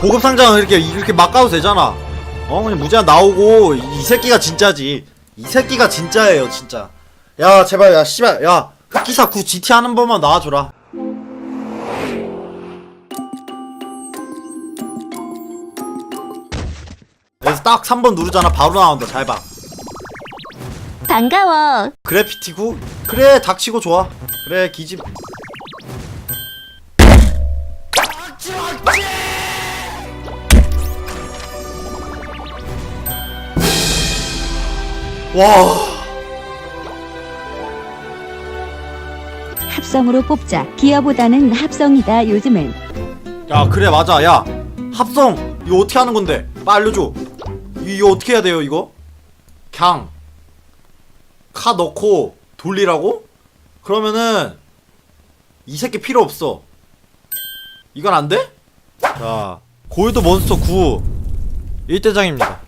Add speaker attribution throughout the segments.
Speaker 1: 보급 상장 이렇게 이렇게 막 가도 되잖아. 어 그냥 무제한 나오고 이, 이 새끼가 진짜지. 이 새끼가 진짜예요 진짜. 야 제발 야 씨발 야 흑기사 9 GT 하는 번만 나와줘라. 여기서 딱 3번 누르잖아 바로 나온다 잘 봐.
Speaker 2: 반가워.
Speaker 1: 그래피티 9? 그래 닥치고 좋아. 그래 기집. 와.
Speaker 2: 합성으로 뽑자. 기어보다는 합성이다. 요즘은.
Speaker 1: 야 그래 맞아 야 합성 이거 어떻게 하는 건데 빨리 알려줘 이- 이거 어떻게 해야 돼요 이거 그냥 카 넣고 돌리라고 그러면은 이 새끼 필요 없어 이건 안 돼? 자 골드 몬스터 9 1대장입니다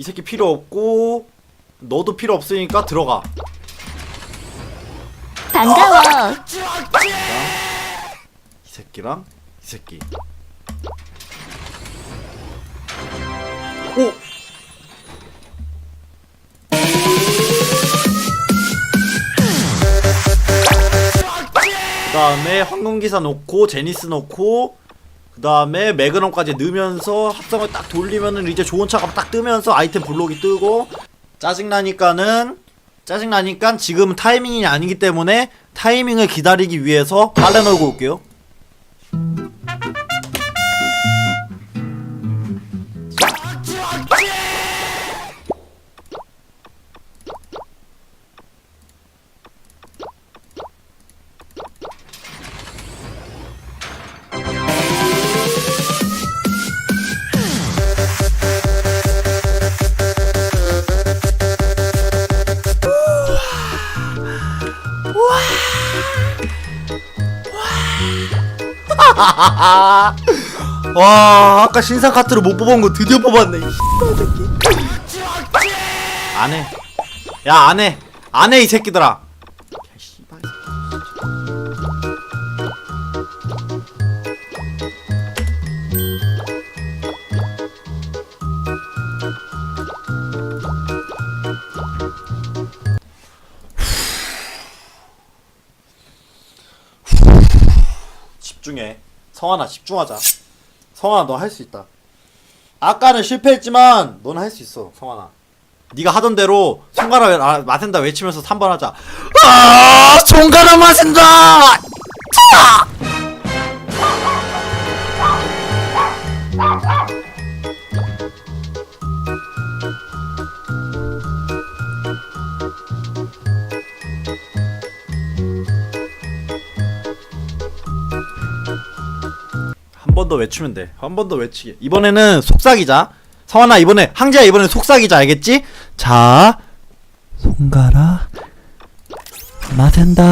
Speaker 1: 이 새끼 필요 없고 너도 필요 없으니까 들어가
Speaker 2: 반가워.
Speaker 1: 이 새끼랑 이 새끼. 오. 그 다음에 황금기사 놓고 제니스 놓고 그 다음에 매그넘까지 넣으면서 합성을 딱 돌리면은 이제 좋은 차가 딱 뜨면서 아이템 블록이 뜨고 짜증나니까는 짜증나니까 지금 타이밍이 아니기 때문에 타이밍을 기다리기 위해서 빨래 널고 올게요. 와 아까 신상 카트를 못 뽑은 거 드디어 뽑았네 안해. 야 안해. 안해 이 새끼들아. 집중해 성환아 집중하자. 성환아 너 할 수 있다. 아까는 실패했지만 넌 할 수 있어 성환아. 네가 하던 대로 손가락 아, 마센다 외치면서 3번 하자. 아 손가락 마센다! 한 더 외치면 돼. 한 번 더 외치게. 이번에는 속삭이자. 성환아 이번에 항제야 이번에 속삭이자 알겠지? 자 손가락 마센다